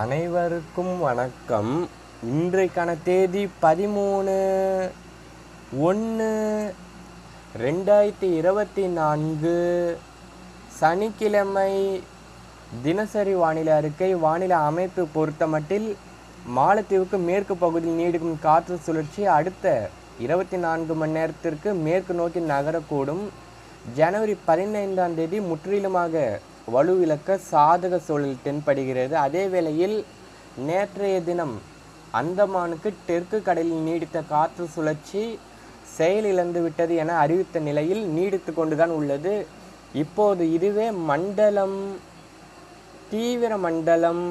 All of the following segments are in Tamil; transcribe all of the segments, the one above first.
அனைவருக்கும் வணக்கம். இன்றைக்கான தேதி பதிமூணு ஒன்று ரெண்டாயிரத்தி இருபத்தி நான்கு. சனிக்கிழமை தினசரி வானிலை அறிக்கை வானிலை அமைப்பு பொறுத்தமட்டில் மாலத்தீவுக்கு மேற்கு பகுதியில் நீடிக்கும் காற்று சுழற்சி அடுத்த இருபத்தி நான்கு மணி நேரத்திற்கு மேற்கு நோக்கி நகரக்கூடும். ஜனவரி பதினைந்தாம் தேதி முற்றிலுமாக வலுவிழக்க சாதக சூழல் தென்படுகிறது. அதே வேளையில் நேற்றைய தினம் அந்தமானுக்கு தெற்கு கடலில் நீடித்த காற்று சுழற்சி செயலிழந்து விட்டது என அறிவித்த நிலையில் நீடித்து கொண்டுதான் உள்ளது. இப்போது இதுவே மண்டலம் தீவிர மண்டலம்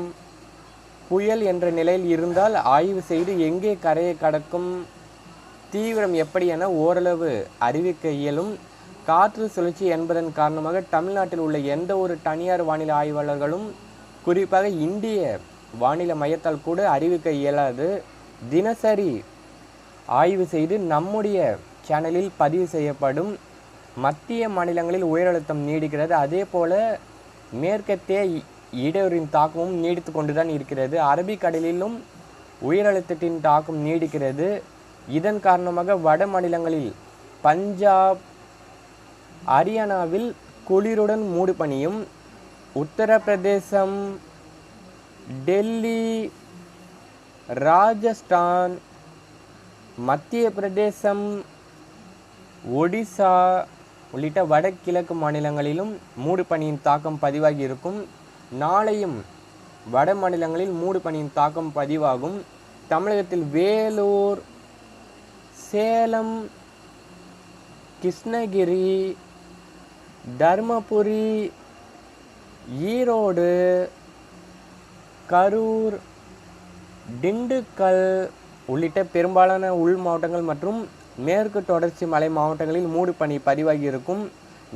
புயல் என்ற நிலையில் இருந்தால் ஆய்வு செய்து எங்கே கரையை கடக்கும் தீவிரம் எப்படி என ஓரளவு அறிவிக்க இயலும். காற்று சுழற்சி என்பதன் காரணமாக தமிழ்நாட்டில் உள்ள எந்த ஒரு தனியார் வானிலை ஆய்வாளர்களும் குறிப்பாக இந்திய வானிலை மையத்தால் கூட அறிவிக்க இயலாது. தினசரி ஆய்வு செய்து நம்முடைய சேனலில் பதிவு செய்யப்படும். மத்திய மாநிலங்களில் உயரழுத்தம் நீடிக்கிறது. அதே போல மேற்கத்திய இடையூறின் தாக்கமும் நீடித்து கொண்டுதான் இருக்கிறது. அரபிக்கடலிலும் உயரழுத்தத்தின் தாக்கம் நீடிக்கிறது. இதன் காரணமாக வட மாநிலங்களில் பஞ்சாப் ஹரியானாவில் குளிருடன் மூடு பனியும் உத்தரப்பிரதேசம் டெல்லி ராஜஸ்தான் மத்திய பிரதேசம் ஒடிசா உள்ளிட்ட வடகிழக்கு மாநிலங்களிலும் மூடு பனியின் தாக்கம் பதிவாகி இருக்கும். நாளையும் வட மாநிலங்களில் மூடு பனியின் தாக்கம் பதிவாகும். தமிழகத்தில் வேலூர் சேலம் கிருஷ்ணகிரி தருமபுரி ஈரோடு கரூர் திண்டுக்கல் உள்ளிட்ட பெரும்பாலான உள் மாவட்டங்கள் மற்றும் மேற்கு தொடர்ச்சி மலை மாவட்டங்களில் மூடு பனி பதிவாகி இருக்கும்.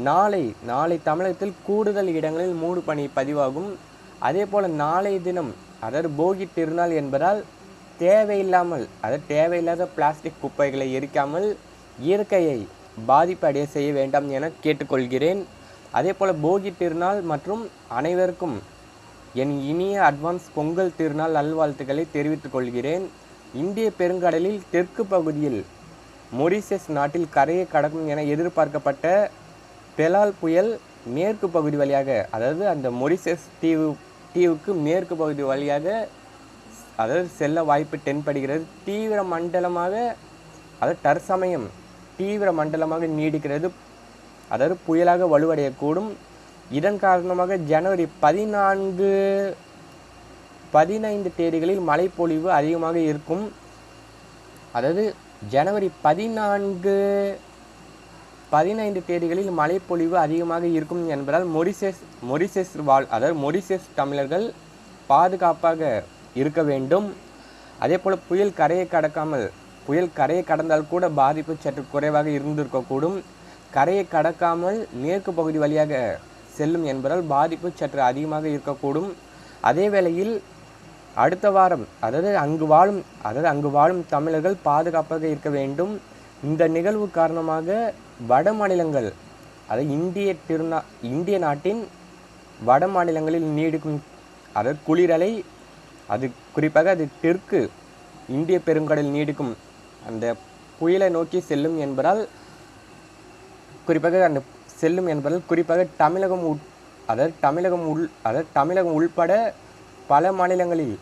நாளை நாளை தமிழகத்தில் கூடுதல் இடங்களில் மூடு பனி பதிவாகும். அதே போல் நாளை தினம் அதாவது போகி திருநாள் என்பதால் தேவையில்லாமல் அதாவது தேவையில்லாத பிளாஸ்டிக் குப்பைகளை எரிக்காமல் இயற்கையை பாதிப்பு அடைய செய்ய வேண்டாம் என கேட்டுக்கொள்கிறேன். அதே போல் போகி திருநாள் மற்றும் அனைவருக்கும் என் இனிய அட்வான்ஸ் பொங்கல் திருநாள் நல்வாழ்த்துக்களை தெரிவித்துக் கொள்கிறேன். இந்திய பெருங்கடலில் தெற்கு பகுதியில் மொரிஷியஸ் நாட்டில் கரையை கடக்கும் என எதிர்பார்க்கப்பட்ட பெலால் புயல் மேற்கு பகுதி வழியாக அதாவது அந்த மொரிஷியஸ் தீவு தீவுக்கு மேற்கு பகுதி வழியாக அதாவது செல்ல வாய்ப்பு தென்படுகிறது. தீவிர மண்டலமாக அதாவது தற்சமயம் தீவிர மண்டலமாக நீடிக்கிறது. அதாவது புயலாக வலுவடையக்கூடும். இதன் காரணமாக ஜனவரி பதினான்கு பதினைந்து தேதிகளில் மழைப்பொழிவு அதிகமாக இருக்கும். அதாவது ஜனவரி பதினான்கு பதினைந்து தேதிகளில் மழைப்பொழிவு அதிகமாக இருக்கும் என்பதால் மொரிசஸ் மொரிசஸ் வாழ் அதாவது மொரிசஸ் தமிழர்கள் பாதுகாப்பாக இருக்க வேண்டும். அதே போல் புயல் கரையை கடக்காமல் புயல் கரையை கடந்தால் கூட பாதிப்பு சற்று குறைவாக இருந்திருக்கக்கூடும். கரையை கடக்காமல் மேற்கு பகுதி வழியாக செல்லும் என்பதால் பாதிப்பு சற்று அதிகமாக இருக்கக்கூடும். அதே வேளையில் அடுத்த வாரம் அதாவது அங்கு வாழும் அதாவது அங்கு வாழும் தமிழர்கள் பாதுகாப்பாக இருக்க வேண்டும். இந்த நிகழ்வு காரணமாக வட மாநிலங்கள் அதாவது இந்திய திருநா இந்திய நாட்டின் வட மாநிலங்களில் நீடிக்கும் அதாவது குளிரலை அது குறிப்பாக அது தெற்கு இந்திய பெருங்கடல் நீடிக்கும் அந்த புயலை நோக்கி செல்லும் என்பதால் குறிப்பாக அந்த செல்லும் என்பதால் குறிப்பாக தமிழகம் உட் அதாவது தமிழகம் உள் அதாவது தமிழகம் உள்பட பல மாநிலங்களில்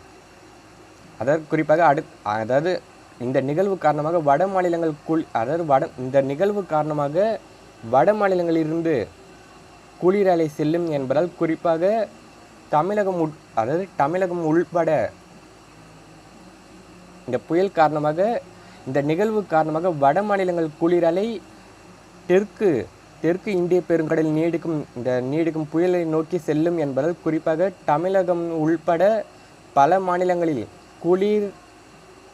அதாவது குறிப்பாக அடு அதாவது இந்த நிகழ்வு காரணமாக வட மாநிலங்களுக்குள் அதாவது வட இந்த நிகழ்வு காரணமாக வட மாநிலங்களிலிருந்து குளிர் அலை செல்லும் என்பதால் குறிப்பாக தமிழகம் உட் அதாவது தமிழகம் உள்பட இந்த புயல் காரணமாக இந்த நிகழ்வு காரணமாக வட மாநிலங்கள் குளிரலை தெற்கு தெற்கு இந்திய பெருங்கடலில் நீடிக்கும் இந்த நீடிக்கும் புயலை நோக்கி செல்லும் என்பதால் குறிப்பாக தமிழகம் உள்பட பல மாநிலங்களில் குளிர்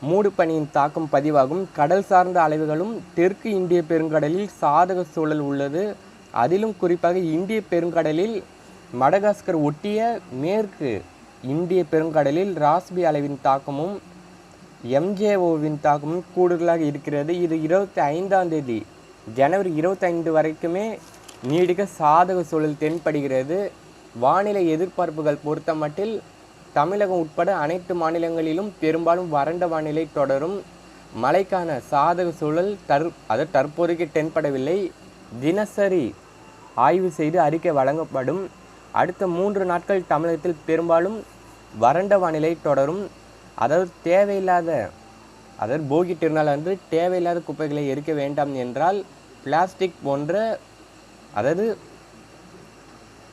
மூடு பனியின் தாக்கம் பதிவாகும். கடல் சார்ந்த அலைவுகளும் தெற்கு இந்திய பெருங்கடலில் சாதக சூழல் உள்ளது. அதிலும் குறிப்பாக இந்திய பெருங்கடலில் மடகாஸ்கர் ஒட்டிய மேற்கு இந்திய பெருங்கடலில் ராஸ்பி அளவின் தாக்கமும் எம்ஜேஓவின் தாக்கமும் கூடுதலாக இருக்கிறது. இது இருபத்தி ஐந்தாம் தேதி ஜனவரி இருபத்தைந்து வரைக்குமே நீடிக்க சாதக சூழல் தென்படுகிறது. வானிலை எதிர்பார்ப்புகள் பொறுத்தமட்டில் தமிழகம் உட்பட அனைத்து மாநிலங்களிலும் பெரும்பாலும் வறண்ட வானிலை தொடரும். மழைக்கான சாதக சூழல் தற் அது தற்போதைக்கு தென்படவில்லை. தினசரி ஆய்வு செய்து அறிக்கை வழங்கப்படும். அடுத்த மூன்று நாட்கள் தமிழகத்தில் பெரும்பாலும் வறண்ட வானிலை தொடரும். அதாவது தேவையில்லாத அதாவது போகி திருநாள் அன்று தேவையில்லாத குப்பைகளை எரிக்க வேண்டாம் என்றால் பிளாஸ்டிக் போன்ற அதாவது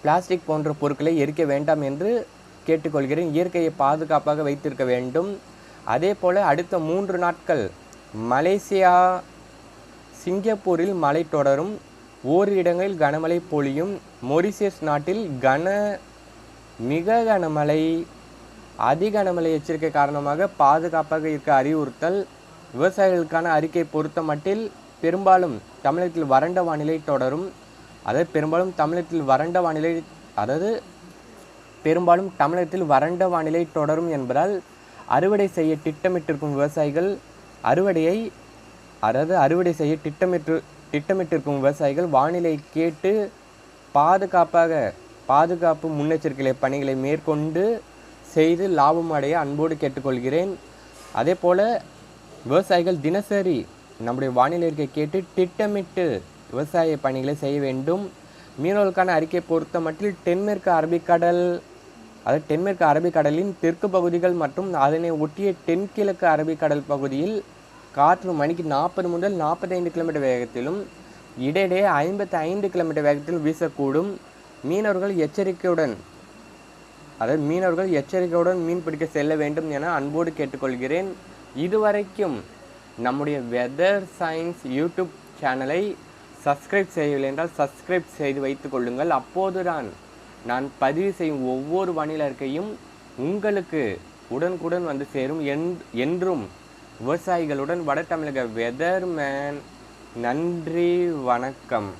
பிளாஸ்டிக் போன்ற பொருட்களை எரிக்க வேண்டாம் என்று கேட்டுக்கொள்கிறேன். இயற்கையை பாதுகாப்பாக வைத்திருக்க வேண்டும். அதே போல் அடுத்த மூன்று நாட்கள் மலேசியா சிங்கப்பூரில் மழை தொடரும். ஓரு இடங்களில் கனமழை பொழியும். மொரிசியஸ் நாட்டில் கன மிக கனமழை அதிக கனமழை எச்சரிக்கை காரணமாக பாதுகாப்பாக இருக்க அறிவுறுத்தல் விவசாயிகளுக்கான அறிக்கை பொறுத்த மட்டில் பெரும்பாலும் தமிழகத்தில் வறண்ட வானிலை தொடரும். அதாவது பெரும்பாலும் தமிழகத்தில் வறண்ட வானிலை அதாவது பெரும்பாலும் தமிழகத்தில் வறண்ட வானிலை தொடரும் என்பதால் அறுவடை செய்ய திட்டமிட்டிருக்கும் விவசாயிகள் அறுவடையை அதாவது அறுவடை செய்ய திட்டமிட்டு திட்டமிட்டிருக்கும் விவசாயிகள் வானிலை கேட்டு பாதுகாப்பாக பாதுகாப்பு முன்னெச்சரிக்கை பணிகளை மேற்கொண்டு செய்து லாபம் அடைய அன்போடு கேட்டுக்கொள்கிறேன். அதே போல் விவசாயிகள் தினசரி நம்முடைய வானிலை கேட்டு திட்டமிட்டு விவசாய பணிகளை செய்ய வேண்டும். மீனவர்களுக்கான அறிக்கை பொறுத்த மட்டில் தென்மேற்கு அரபிக்கடல் அதாவது தென்மேற்கு அரபிக்கடலின் தெற்கு பகுதிகள் மற்றும் அதனை ஒட்டிய தென்கிழக்கு அரபிக்கடல் பகுதியில் காற்று மணிக்கு நாற்பது முதல் நாற்பத்தைந்து கிலோமீட்டர் வேகத்திலும் இடையிடையே ஐம்பத்தி ஐந்து கிலோமீட்டர் வேகத்தில் வீசக்கூடும். மீனவர்கள் எச்சரிக்கையுடன் அதாவது மீனவர்கள் எச்சரிக்கையுடன் மீன் பிடிக்க செல்ல வேண்டும் என அன்போடு கேட்டுக்கொள்கிறேன். இதுவரைக்கும் நம்முடைய வெதர் சயின்ஸ் யூடியூப் சேனலை சப்ஸ்கிரைப் செய்யவில்லை என்றால் சப்ஸ்கிரைப் செய்து வைத்து கொள்ளுங்கள். அப்போதுதான் நான் பதிவு செய்யும் ஒவ்வொரு வானிலை உங்களுக்கு உடனுக்குடன் வந்து சேரும் என்- என்றும் விவசாயிகளுடன் வட தமிழக வெதர்மேன் நன்றி வணக்கம்.